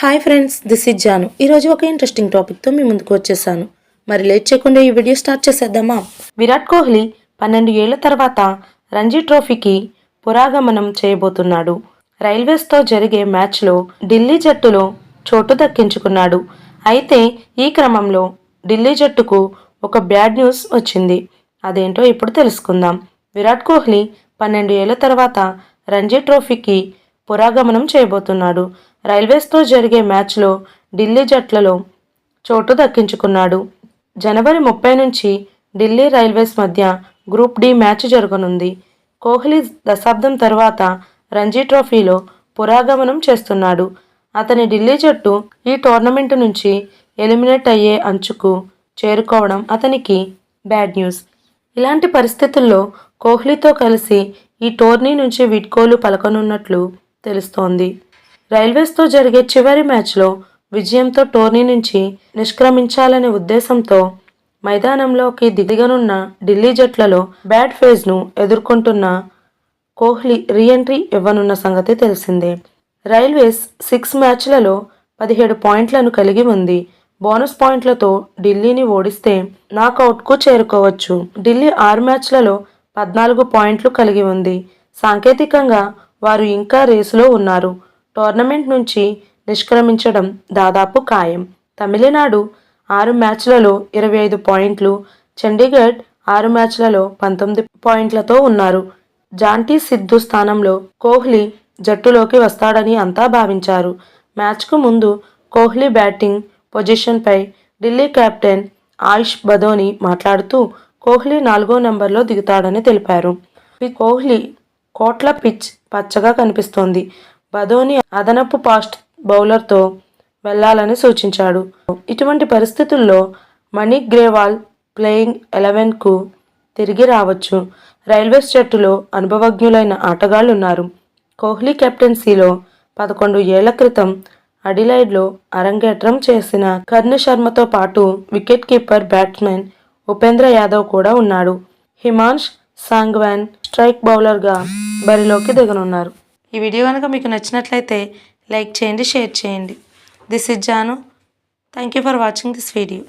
Hi friends this is Janu. ఈరోజు ఒక interesting టాపిక్తో మీ ముందుకు వచ్చేసాను. మరి లేట్ చేయకుండా ఈ వీడియో స్టార్ట్ చేసేద్దామా? విరాట్ కోహ్లీ పన్నెండు ఏళ్ళ తర్వాత రంజీ ట్రోఫీకి పురాగమనం చేయబోతున్నాడు. రైల్వేస్తో జరిగే మ్యాచ్లో ఢిల్లీ జట్టులో చోటు దక్కించుకున్నాడు. అయితే ఈ క్రమంలో ఢిల్లీ జట్టుకు ఒక బ్యాడ్ న్యూస్ వచ్చింది. అదేంటో ఇప్పుడు తెలుసుకుందాం. విరాట్ కోహ్లీ పన్నెండు ఏళ్ళ తర్వాత రంజీ ట్రోఫీకి పురాగమనం చేయబోతున్నాడు. రైల్వేస్తో జరిగే మ్యాచ్లో ఢిల్లీ జట్లలో చోటు దక్కించుకున్నాడు. జనవరి ముప్పై నుంచి ఢిల్లీ రైల్వేస్ మధ్య గ్రూప్ డి మ్యాచ్ జరగనుంది. కోహ్లీ దశాబ్దం తర్వాత రంజీ ట్రోఫీలో పురాగమనం చేస్తున్నాడు. అతని ఢిల్లీ జట్టు ఈ టోర్నమెంట్ నుంచి ఎలిమినేట్ అయ్యే అంచుకు చేరుకోవడం అతనికి బ్యాడ్ న్యూస్. ఇలాంటి పరిస్థితుల్లో కోహ్లీతో కలిసి ఈ టోర్నీ నుంచి విడ్కోలు పలకనున్నట్లు తెలుస్తోంది. రైల్వేస్తో జరిగే చివరి మ్యాచ్లో విజయంతో టోర్నీ నుంచి నిష్క్రమించాలనే ఉద్దేశంతో మైదానంలోకి దిగనున్న ఢిల్లీ జట్లలో బ్యాడ్ ఫేజ్ను ఎదుర్కొంటున్న కోహ్లీ రీఎంట్రీ ఇవ్వనున్న సంగతి తెలిసిందే. రైల్వేస్ సిక్స్ మ్యాచ్లలో పదిహేడు పాయింట్లను కలిగి ఉంది. బోనస్ పాయింట్లతో ఢిల్లీని ఓడిస్తే నాకౌట్కు చేరుకోవచ్చు. ఢిల్లీ ఆరు మ్యాచ్లలో పద్నాలుగు పాయింట్లు కలిగి ఉంది. సాంకేతికంగా వారు ఇంకా రేసులో ఉన్నారు. టోర్నమెంట్ నుంచి నిష్క్రమించడం దాదాపు ఖాయం. తమిళనాడు ఆరు మ్యాచ్లలో ఇరవై ఐదు పాయింట్లు చండీగఢ్ ఆరు మ్యాచ్లలో పంతొమ్మిది పాయింట్లతో ఉన్నారు. జాంటీ సిద్ధు స్థానంలో కోహ్లీ జట్టులోకి వస్తాడని అంతా భావించారు. మ్యాచ్కు ముందు కోహ్లీ బ్యాటింగ్ పొజిషన్పై ఢిల్లీ కెప్టెన్ ఆయుష్ బదోని మాట్లాడుతూ కోహ్లీ నాలుగో నెంబర్లో దిగుతాడని తెలిపారు. ఈ కోహ్లీ కోట్ల పిచ్ పచ్చగా కనిపిస్తోంది. బదోని అదనపు ఫాస్ట్ బౌలర్తో వెళ్ళాలని సూచించాడు. ఇటువంటి పరిస్థితుల్లో మణిక్ గ్రేవాల్ ప్లేయింగ్ ఎలెవెన్కు తిరిగి రావచ్చు. రైల్వేస్ జట్టులో అనుభవజ్ఞులైన ఆటగాళ్ళు ఉన్నారు కోహ్లీ కెప్టెన్సీలో పదకొండు ఏళ్ళ క్రితం అడిలైడ్లో అరంగేట్రం చేసిన కర్ణ శర్మతో పాటు wicket keeper batsman Upendra Yadav కూడా ఉన్నాడు. హిమాంష్ సాంగ్వాన్ స్ట్రైక్ బౌలర్గా బరిలోకి దిగనున్నారు. ఈ వీడియో కనుక మీకు నచ్చినట్లయితే లైక్ చేయండి షేర్ చేయండి. This is Janu thank you for watching this video